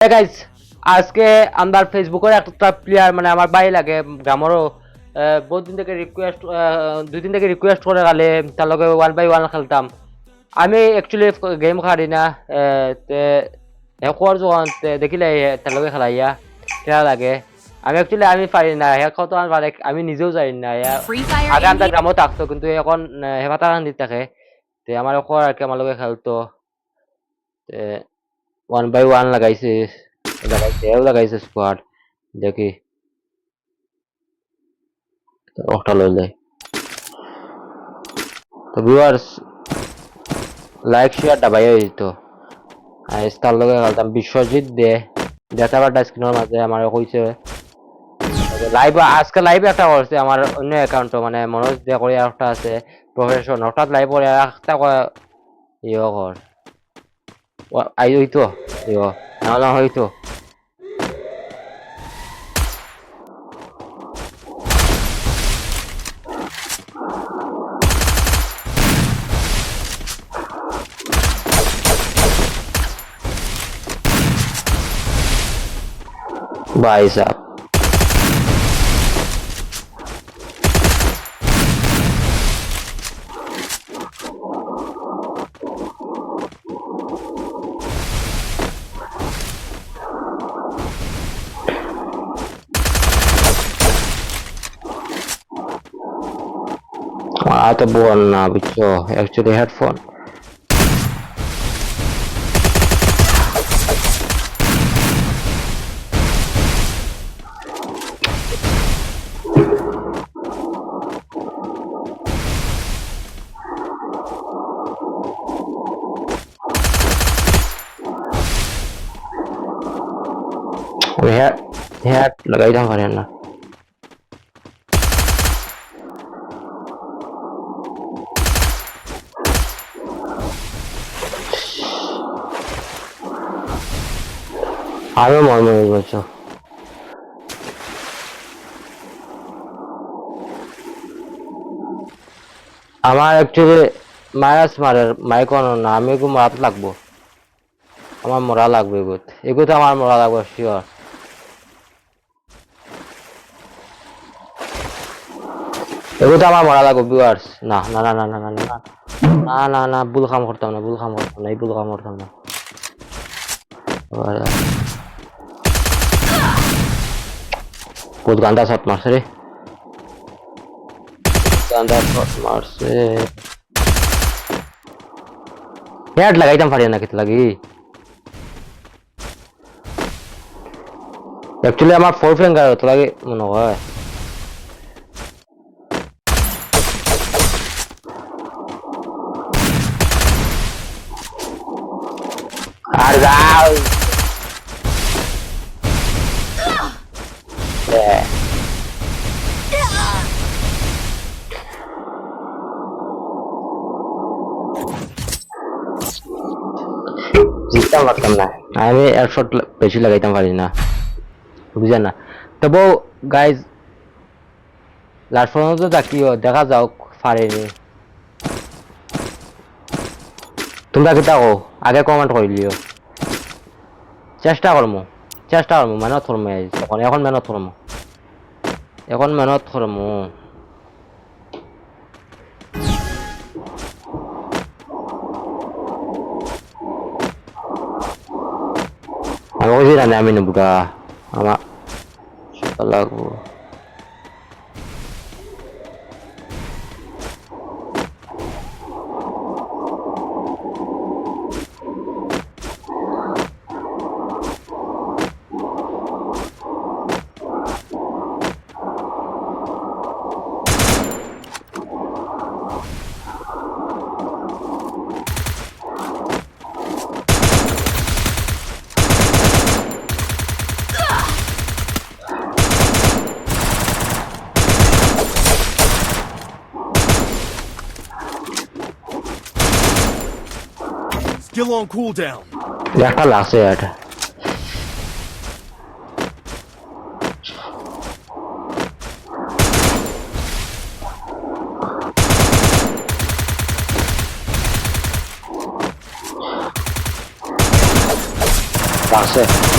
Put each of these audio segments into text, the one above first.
Guys আজকে আমার ফেসবুকের একটা প্লেয়ার মানে আমার ভাই লাগে গ্রামেরও বহুত দিন থেকে রিকোয়েস্ট দুই দিন থেকে রিকোয়েস্ট করে গেলে তার লগে ওয়ান বাই ওয়ান খেলতাম। আমি অ্যাকচুয়ালি গেম খেলি না তে হেকর যখন তে দেখিলে তার লগে খেলাইয়া খেলা লাগে। আমি অ্যাকচুয়ালি আমি পারি না হে কত আমার পারে আমি নিজেও জানি না আগে আমরা. গ্রামও থাকতো কিন্তু এখন হেফাতা কান্দি থাকে। তে আমার ওকর আর কি আমার লগে খেলতো। তে ওয়ান বাই ওয়ান লাগাইছে লাগাইছে এও লাগাইছে স্কোয়াড দেখি ওটা লইলে তো ভিউয়ার্স লাইক শেয়ার দাবাই হইতো আর তার লগে খেলতাম বিশ্বজিৎ দে। দেখাবারটা স্ক্রিনের মাঝে আমার কইছে। লাইভ আজকে লাইভ একটা করছে আমার অন্য অ্যাকাউন্ট মানে মনোজ দিয়ে করে একটা আছে। প্রফেশন হঠাৎ লাইভ করে একটা করে। 와, 아이도 있어. 이거. 나나 있어. Bye, up. other ball now which uh, actually headphone fun. We had, we had, like I don't. আরও মর্ম হয়ে গেছে আমার অ্যাকচুয়ালি মায়াস মারের মাইকন না আমি এগু মারাত লাগবো আমার মরা লাগবে এগুত এগুত আমার মরা লাগবে শিওর এগুতো আমার মরা লাগবে ভিউয়ার্স না না না না না না না না না না ভুল কাম করতাম না ভুল কাম করতাম না এই ভুল কাম করতাম না Kodganda satmaz re. Kodganda satmaz re. Head लगाई तम फाड़िया ना कितना लगी एक्चुअली हमारा फोर फ्रेम का होता लगे मन हुआ है Yeah. পারতাম না। আমি বেশি লাগাইতাম পারি না। না? তবু গাইজ লাস্ট তাকিও দেখা যাও পারেনি তোমরা কো আগে কমেন্ট করিলিও চেষ্টা করমু Chester mu mana turun mu? Ekon mana turun mu? Mana turun? Aku sih rada minum ama. Allah. Skill on cooldown. একটা লাগছে এটা লাগছে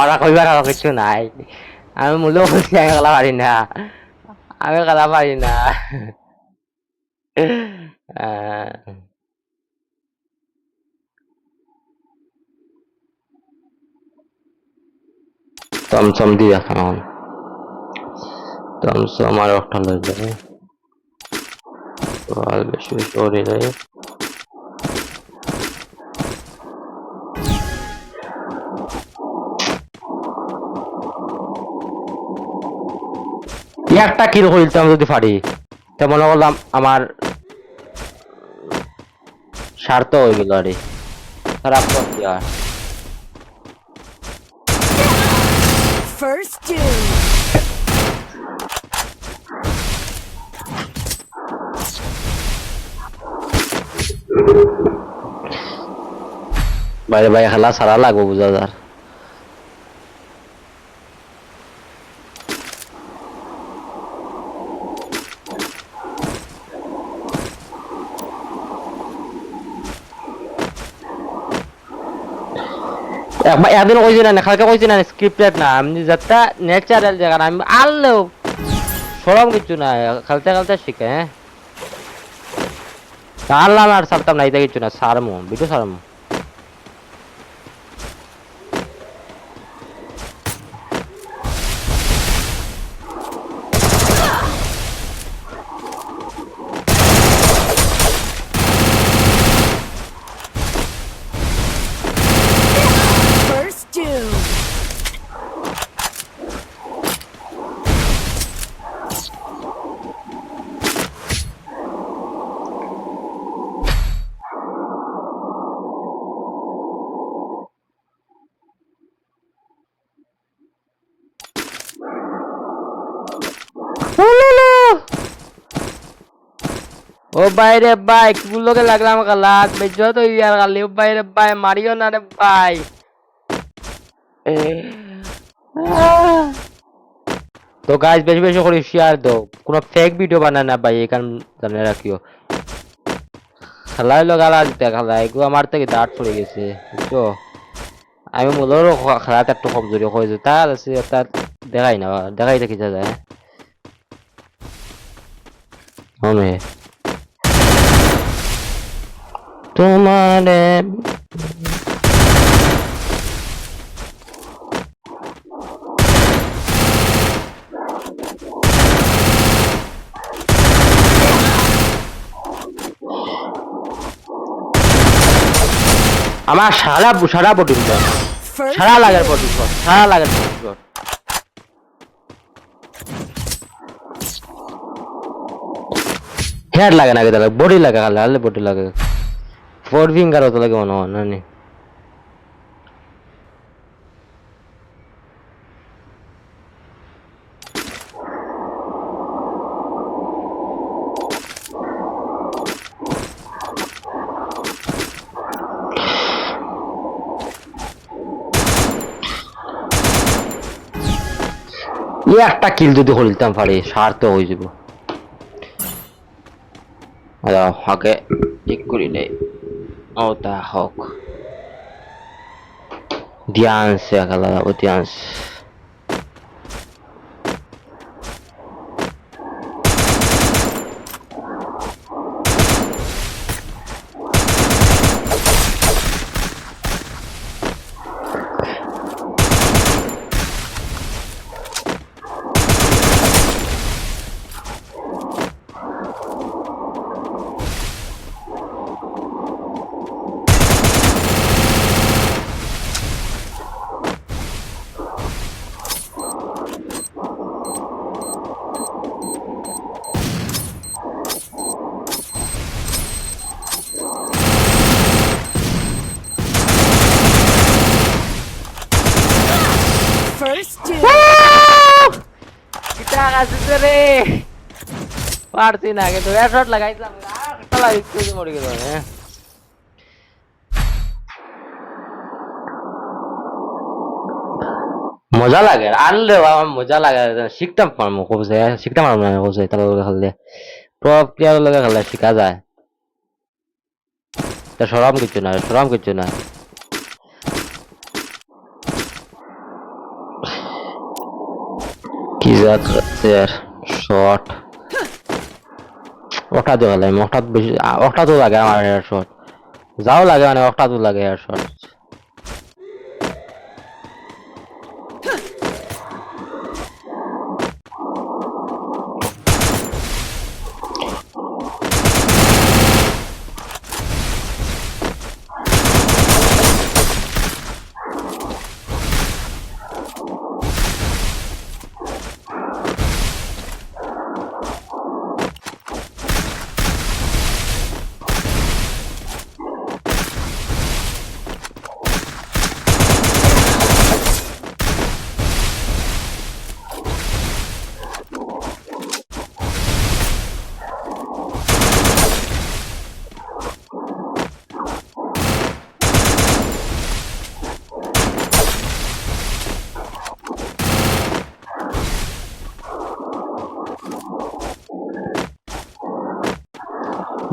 ওরা কইবার আর কিছু নাই। আমি মূল্য বলছি আমি খেলা পারি না। আমি খেলা পারি না। চমচম দি দেখাম এখন চমচম আর একটা লই বেশি বেশি একটা কিল করিতাম যদি পারি তো মনে করলাম আমার স্বার্থ হয়ে গেল আরে। খারাপ করছি আর First. বাইরে বাইরে খেলা সারা লাগবো বুঝা যার। একদিন কইছি না খালকে কইছি না স্ক্রিপ্টেড না আমি যাত্রা ন্যাচারাল জায়গা আমি আনলেও সরম কিছু না, খেলতে খেলতে শিখে হ্যাঁ। আল্লাহ আর সারতাম না এটা কিছু না, সারমু, বিটু সারমু First dude. ও বাইরে ভাই কুলোকে লাগলাম কালাক বেজো তো ইয়ার গালি। ও বাইরে ভাই, মারিও না রে ভাই। তো গাছ বেশি বেশি করে শেয়ার দাও। কোনো ফেক ভিডিও বানায় না ভাই এখান জানে রাখিও। খেলাই লগালা দিতে খেলা এগুলো আমার থেকে দাঁত পড়ে গেছে, বুঝছ? আমি মূলরও খেলাতে একটু কমজোরি হয়েছে তার আছে তার দেখাই না, দেখাই দেখি যা যায়। হমে তোমারে আমার সারা সারা বটিং First সারা লাগার বটিং সারা লাগার বটিং হেড লাগে না তাহলে। বডি লাগে খালি আলে বডি লাগে। মনে হয় না নি এই একটা কিল যদি হলিতাম পারি সার্থ হয়ে যাব। আগে ঠিক করি নেই। ও তা হোক দিয়ানসে আগালা ও দিয়ানস পারছি না, কিন্তু হেডশট লাগাইছিলাম। আর মরে গেল হ্যাঁ। মজা লাগে আনলে মজা লাগে। শিখতাম পারব খুব শিখতাম পারব তার লগে খেললে প্রব প্লেয়ার লগে খেললে যায়। তা সরম কিছু না, সরাম কিছু না। কি যাচ্ছে শর্ট ওটা দেওয়া লাগে, ওটা বেশি তো লাগে আমার হেয়ার শট যাও লাগে মানে তো লাগে হেয়ার শট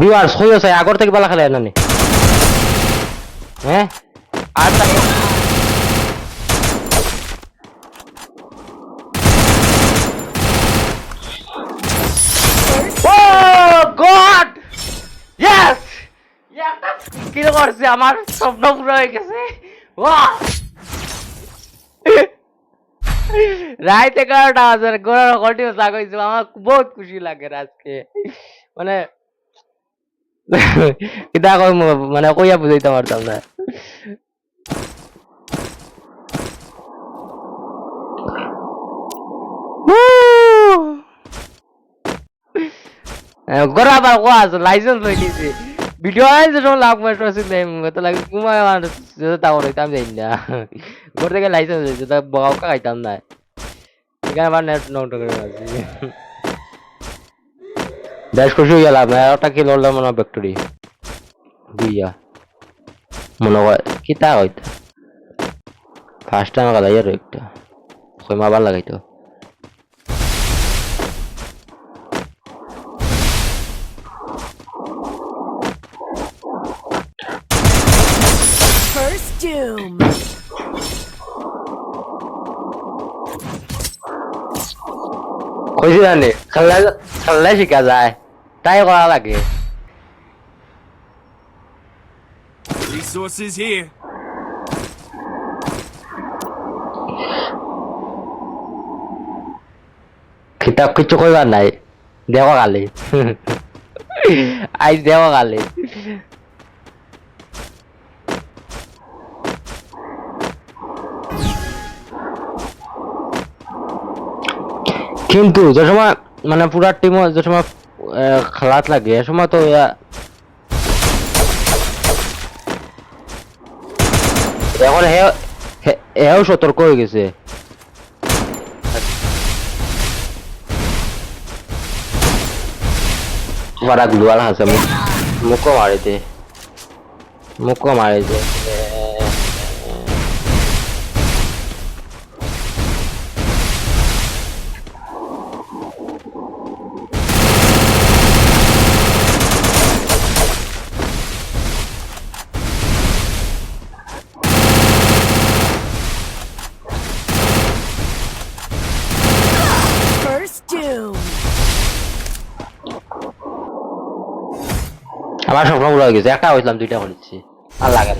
ভিউয়ার্স হয়ে আছে আগর থেকে বালা খেলে নানি। হ্যাঁ? আর গড! ইয়েস কি করছে, আমার স্বপ্ন পুরো হয়ে গেছে। বাহ রাইত এগারোটা গোড়ার কন্টিনিউ থাক আমার বহুত খুশি লাগে আজকে। মানে এটা কই মানে কইয়া বুঝাইতে পারতাম না গড়া আবার কোয়া আছে লাইসেন্স লই নিছি ভিডিও আইছে সব লাভ মাস্টার দেম তো লাগে কুমা আমার যেটা তাও রইতাম যাই না গড় থেকে লাইসেন্স হইছে তা বগাও খাইতাম না এখানে আবার নেট নোট করে আছি দেশ খুশি হয়ে গেলাম। ওটা কি লড়লাম মনে মনে হয় কি তা হইতো ফার্স্ট টাইম গালাই আর একটা। কই মাবার লাগাইতো। First Doom. কইছি জানি খেললে খেললে শিখা যায়। তাই করা লাগে। Resources here. কিতাব কিছু কইবার নাই। দেওয়া কালি আজ দেওয়া কালি কিন্তু যে সময় মানে পুরা টিম যে সময় খেলাত লাগে। এ তো ইয়া এখন হেও সতর্ক হয়ে গেছে। বড় গ্লুয়াল হাসে মুখো মারিতে। মুখো মারিতে। পুরো হয়ে গেছে একটা হয়েছিলাম দুইটা হয়েছি আর লাগে না।